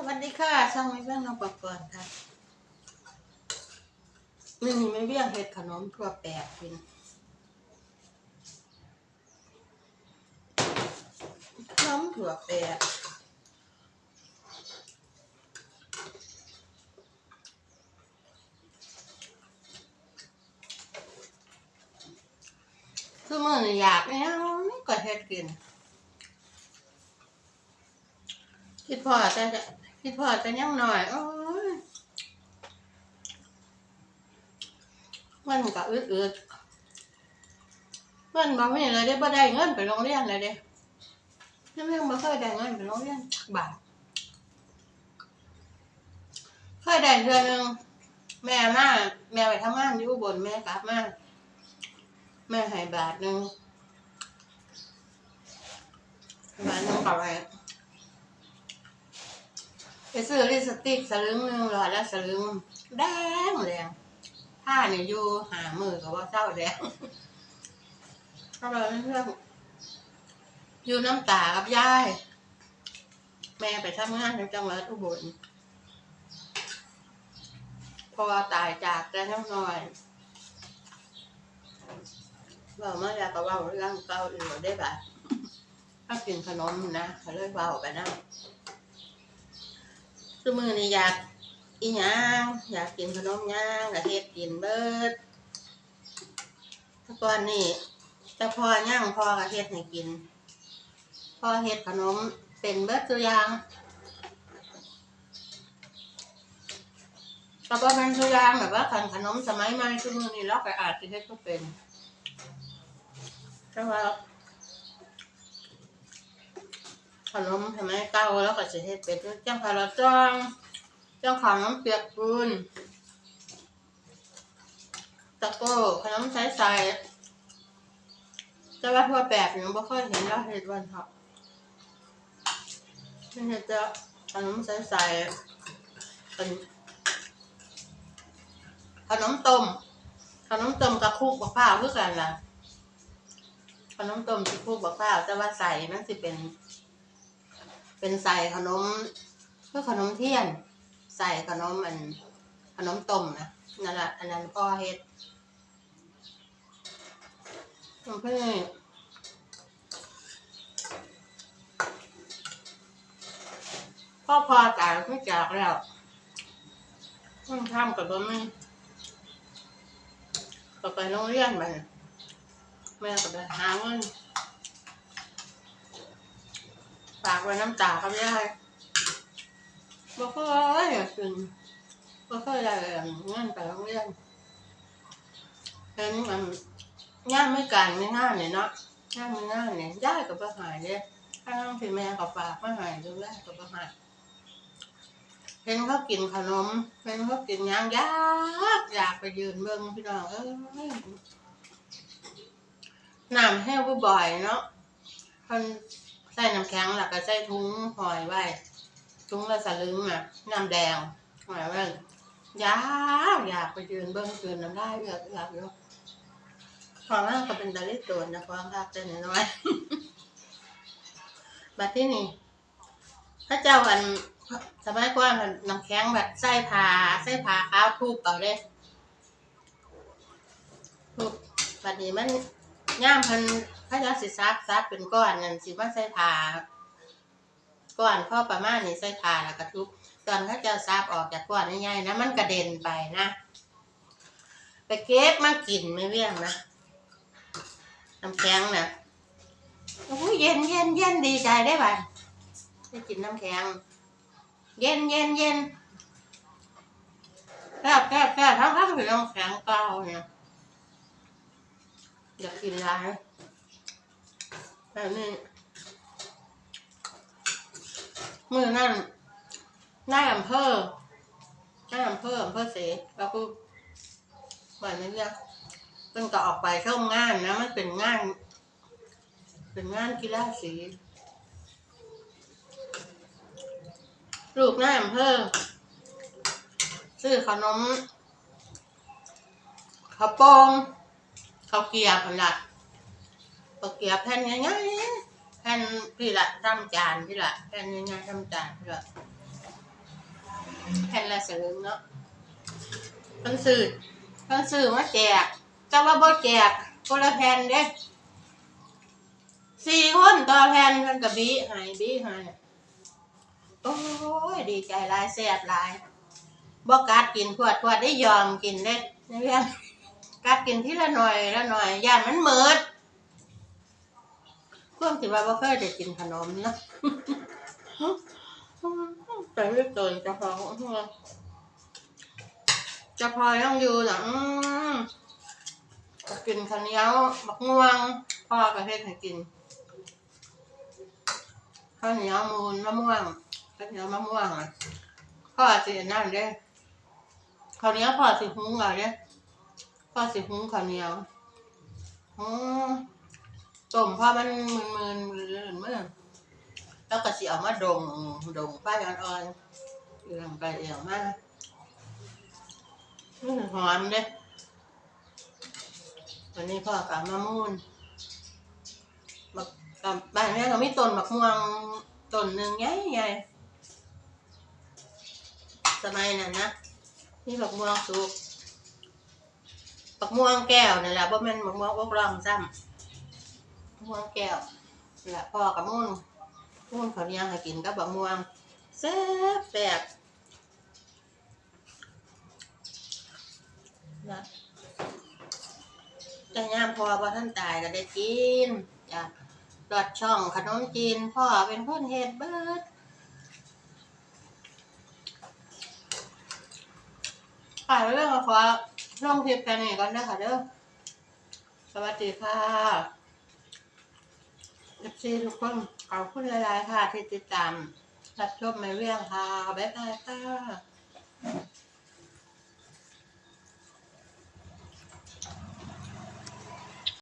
สวัสดีค่ะช่างไม่เบี้ยงน้องปอกก่อนค่ะนี่ไม่เบี้ยงเห็ดขนมทั่วแปดกินขนมถั่วแปดคือมื่อนี่อยากเนี่ยก็เฮ็ดกินคิดพอแต่จะ คิดพอแต่ยังหน่อยโอ้ยมันก็อึดอึดเพื่อนบอกไม่เลยได้บ่ได้เงินไปโรงเรียนเลยเด้ยังยังบ่เคยได้เงินไปโรงเรียนจักบาทเคยได้เดือนหนึงแม่มาแม่ไปทำงานอยู่บนแม่กลับมาแม่ให้บาทหนึ่งบาทหนึงกับอะไร ไปซื้อลิปสติกสลึงหนึ่งร้อยละสลึงแดงแดงผ้าเนี่ยอยู่หามือกับว่าเศร้าแดงก็เลยเพื่อนอยู่น้ำตากับยาย แม่ไปทำงานในจังหวัดอุบลพอตายจากแต่น้ำน้อยเบามาอยากก็เบาเรื่องเก่าอีกได้แบบถ้ากินขนมนะเขาเลยเบาไปนะ คือมือนี่อยากอีหยังอยากกินขนมย่างอยากเฮ็ดกินเบิดแต่ก่อนนี่แต่พอย่างพอก็เฮ็ดให้กิน พอเฮ็ดขนมเป็นเบิดตัวอย่างแต่ก็เป็นตัวอย่างแบบว่าขันขนมสมัยใหม่คือมือนี่เราก็อาจจะเฮ็ดก็เป็นแต่ว่า ขนมทำไมเก้าแล้วก็จะเฮ็ดเป็นจังคาราจ้องจังขาวน้ำเปียกปูนตะโก้ขนมใสใสแต่ว่าทั่วแปบยังบ่ค่อยเห็นเราเฮ็ดวันครับนี่จะขนมใสใสเป็นขนมต้มขนมต้มกับคุกบักพร้าวคือกันล่ะขนมต้มสิคุกบักพร้าวแต่ว่าใส่มันสิเป็น เป็นใส่ขนมเพื่อขนมเทียน ใส่ขนมมันขนมต้มนะนั่นแหละอันนั้นพ่อเฮ็ดเพื่พ่อพอตายไม่จากแล้วต้องทำกับบ่ไม่ก็ไปโรงเรียนไปแม่ก็ไปหาเงิน ฝากไว้น้ำตาครับยายบ่เคยอยากกินบ่เคยได้งินไปโรงเรียนเห็นมันงานไม่การไม่งานเนี่ยเนาะงานไม่งานเนี่ยยายก็บ่หายเลยข้างที่แม่ก็ฝากมาหายดูแลก็บ่หายเห็นเขากินขนมเห็นเขากินหยางยากอยากไปยืนเบิ่งพี่น้องเอ้ยน้ำแห้วบ่อยเนาะคน ส่น้ำแข็งแล้วก็ใส่ถุงหอยไว้ถุงละสลึงอะน้ำแดงหอยไว้ยากอยากไปยืนเบิ้งยืนน้ำได้อยากอยากอยู่ของนั้นก็เป็นตะลิตัวนะความภาคเต้นน้อยบัดที่นี่พระเจ้าอันสมัยก่อนน้ำแข็งแบบใส่ผ้าใส่ผ้าขาวทุบเอาเลยทุบบัดนี้มันย่ามพิ่น พระเจ้าสิซักซักเป็นก้อนนั่นสิมาใส่ผ้าก้อนพ่อประมาณนี้ใส่ผ้าแล้วก็ทุบตอนพระเจ้าซับออกจากก้อนใหญ่ๆนะมันกระเด็นไปนะไปเก็บมากินไม่เวี่ยงนะน้ำแข็งนะโอ้ยเย็นเย็นเย็นดีใจได้ป่ะได้กินน้ำแข็ง เย็นเย็นเย็นแก้วแก้วแก้วทั้งทั้งที่น้ำแข็งเปล่าเนี่ยอยากกินร้าน แต่นี่มือนั่นหน้าอำเภอหน้าอำเภออำเภอเสแล้วก็วันนี้เนี่ยเพิ่งก็ออกไปช่วงงานนะ มันเป็นงาน เป็นงานกีฬาสีลูกหน้าอำเภอซื้อขนมข้าวโป่งเขาวเกลียบหั่นละ เขาวเกียบแผ่นง่ายๆแผ่นพี่ละทำจานพี่ละแผ่นง่ายๆทำจานพี่ละแผ่นละสลึงเนาะเพิ่นซื้อเพิ่นซื้อมาแจกแต่ว่าบ่แจกคนละแผ่นเด้สี่คนต่อแผ่นเพิ่นก็บีให้บีให้โอ้ยดีใจหลายแซ่บหลายบ่กัดกินพวดพวดได้ยอมกินเด้นี่เพียงกัดกินทีละหน่อยละหน่อยย่านมันเหมิด ความสิว่าบ่เคยได้กินขนมนะแต่ไม่เกินจะพอจะพอยังอยู่หลังกินข้าวเหนียวมะม่วงพ่อก็เฮ็ดให้กินข้าวเหนียวมูลมะม่วงข้าวเหนียวมะม่วงอะพ่อสิอันนั่นเด้ข้าวเหนียวพ่อสิหุงเอาเด้พ่อสิหุงข้าวเหนียวอืม ต้มพ่อมันมึนๆมืนๆมืนๆแล้วก็สิเอามาดงดงไฟอ่อนๆเอียงไปเอียงมาอื้อหอมเด้วันนี้พ่อกับมะม่วนบักกับบ้านแม่ก็มีต้นมะม่วงต้นหนึ่งใหญ่ใหญ่สมัยนั้นนะนี่บักม่วงสุกบักม่วงแก้วนี่แหละบ่แม่นบักม่วงอกร่องซ้ำ ม่วงแก้วนี่แหละพ่อกับมุ่นม่วงเขาเนียวให้กินกับบักม่วงแซ่บแซ่บนะจะย่ามพอพอท่านตายก็ได้กินจ้ะดอดช่องขนมจีน พ่อเป็นคนเฮ็ดเบิดค่ะเรื่องขอลงคลิปแค่นี้ก่อนนะคะเด้อสวัสดีค่ะ เอฟซีทุกคนขอบคุณหลายๆค่ะ ที่ติดตามรับชมในเรื่องค่ะ บ๊ายบายค่ะ